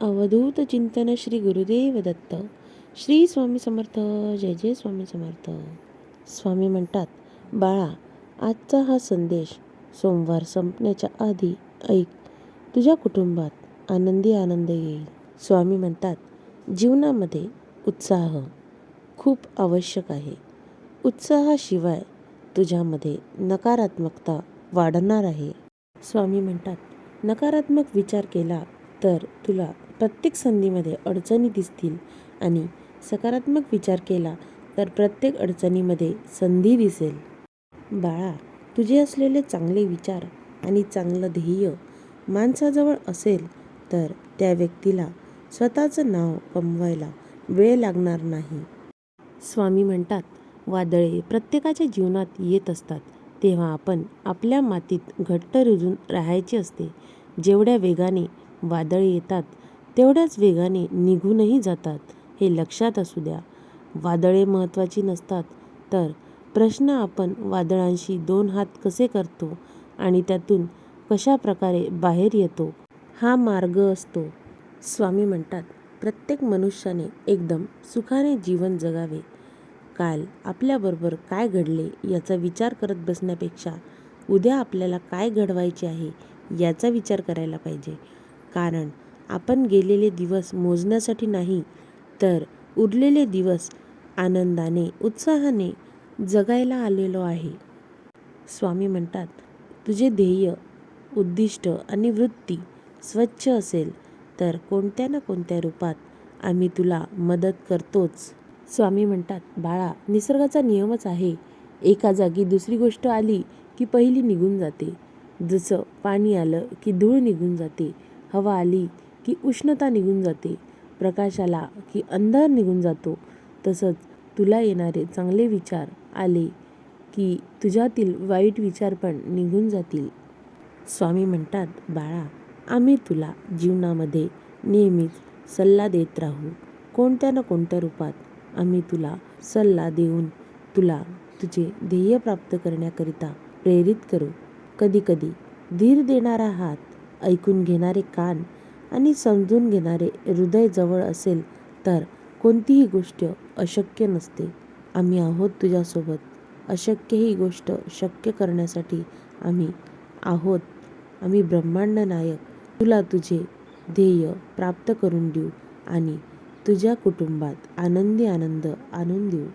अवधूत चिंतन श्री गुरुदेव दत्त. श्री स्वामी समर्थ जय जय स्वामी समर्थ. स्वामी म्हणतात बाळा आजचा हा संदेश सोमवार संपण्याच्या आधी ऐक. तुझ्या कुटुंबात आनंदी आनंद येईल. स्वामी म्हणतात जीवनामध्ये उत्साह खूप आवश्यक आहे. उत्साहाशिवाय तुझ्यामध्ये नकारात्मकता वाढणार आहे. स्वामी म्हणतात नकारात्मक विचार केला तर तुला प्रत्येक संधीमध्ये अडचणी दिसतील आणि सकारात्मक विचार केला तर प्रत्येक अडचणीमध्ये संधी दिसेल. बाळा तुझे असलेले चांगले विचार आणि चांगलं ध्येय माणसाजवळ असेल तर त्या व्यक्तीला स्वतःचं नाव कमवायला वेळ लागणार नाही. स्वामी म्हणतात वादळे प्रत्येकाच्या जीवनात येत असतात. तेव्हा आपण आपल्या मातीत घट्ट रुजून राहायचे असते. जेवढ्या वेगाने वादळे येतात तेवढ्याच वेगाने निघूनही जातात हे लक्षात असू द्या. वादळे महत्त्वाची नसतात तर प्रश्न आपण वादळांशी दोन हात कसे करतो आणि त्यातून कशा प्रकारे बाहेर येतो हा मार्ग असतो. स्वामी म्हणतात प्रत्येक मनुष्याने एकदम सुखाने जीवन जगावे. काल आपल्याबरोबर काय घडले याचा विचार करत बसण्यापेक्षा उद्या आपल्याला काय घडवायचे आहे याचा विचार करायला पाहिजे. कारण आपण गेलेले दिवस मोजण्यासाठी नाही तर उरलेले दिवस आनंदाने उत्साहाने जगायला आलेलो आहे. स्वामी म्हणतात तुझे ध्येय उद्दिष्ट आणि वृत्ती स्वच्छ असेल तर कोणत्या ना कोणत्या रूपात आम्ही तुला मदत करतोच. स्वामी म्हणतात बाळा निसर्गाचा नियमच आहे. एका जागी दुसरी गोष्ट आली की पहिली निघून जाते. जसं पाणी आलं की धूळ निघून जाते. हवा आली की उष्णता निघून जाते. प्रकाश आला की अंधार निघून जातो. तसंच तुला येणारे चांगले विचार आले की तुझ्यातील वाईट विचार पण निघून जातील. स्वामी म्हणतात बाळा आम्ही तुला जीवनामध्ये नेहमीच सल्ला देत राहू. कोणत्या ना कोणत्या रूपात आम्ही तुला सल्ला देऊन तुला तुझे ध्येय प्राप्त करण्याकरिता प्रेरित करू. कधीकधी धीर देणारा हात ऐकून घेणारे कान आणि समजून घेणारे हृदय जवळ असेल तर कोणतीही गोष्ट अशक्य नसते. आम्ही आहोत तुझ्यासोबत. अशक्य ही गोष्ट शक्य करण्यासाठी आम्ही आहोत. आम्ही ब्रह्मांड नायक. तुला तुझे ध्येय प्राप्त करून देऊ आणि तुझ्या कुटुंबात आनंदी आनंद आणून देऊ.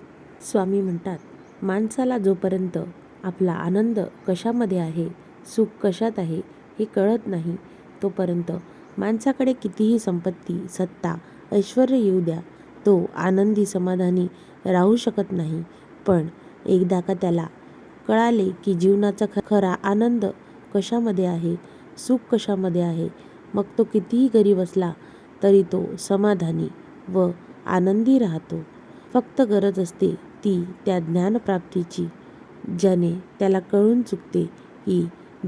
स्वामी म्हणतात माणसाला जोपर्यंत आपला आनंद कशामध्ये आहे सुख कशात आहे हे कळत नाही तोपर्यंत माणसाकडे कितीही संपत्ती सत्ता ऐश्वर येऊ द्या तो आनंदी समाधानी राहू शकत नाही. पण एकदा का त्याला कळाले की जीवनाचा ख खरा आनंद कशामध्ये आहे सुख कशामध्ये आहे मग तो कितीही गरीब असला तरी तो समाधानी व आनंदी राहतो. फक्त गरज असते ती त्या ज्ञानप्राप्तीची ज्याने त्याला कळून चुकते की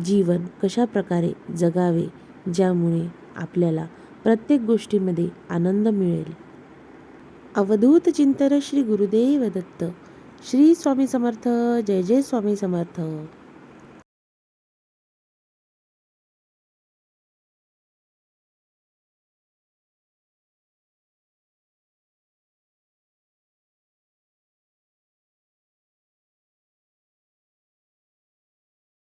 जीवन कशा प्रकारे जगावे ज्यामुळे आपल्याला प्रत्येक गोष्टीमध्ये आनंद मिळेल. अवधूत चिंतन श्री गुरुदेव दत्त. श्री स्वामी समर्थ. जय जय स्वामी समर्थ.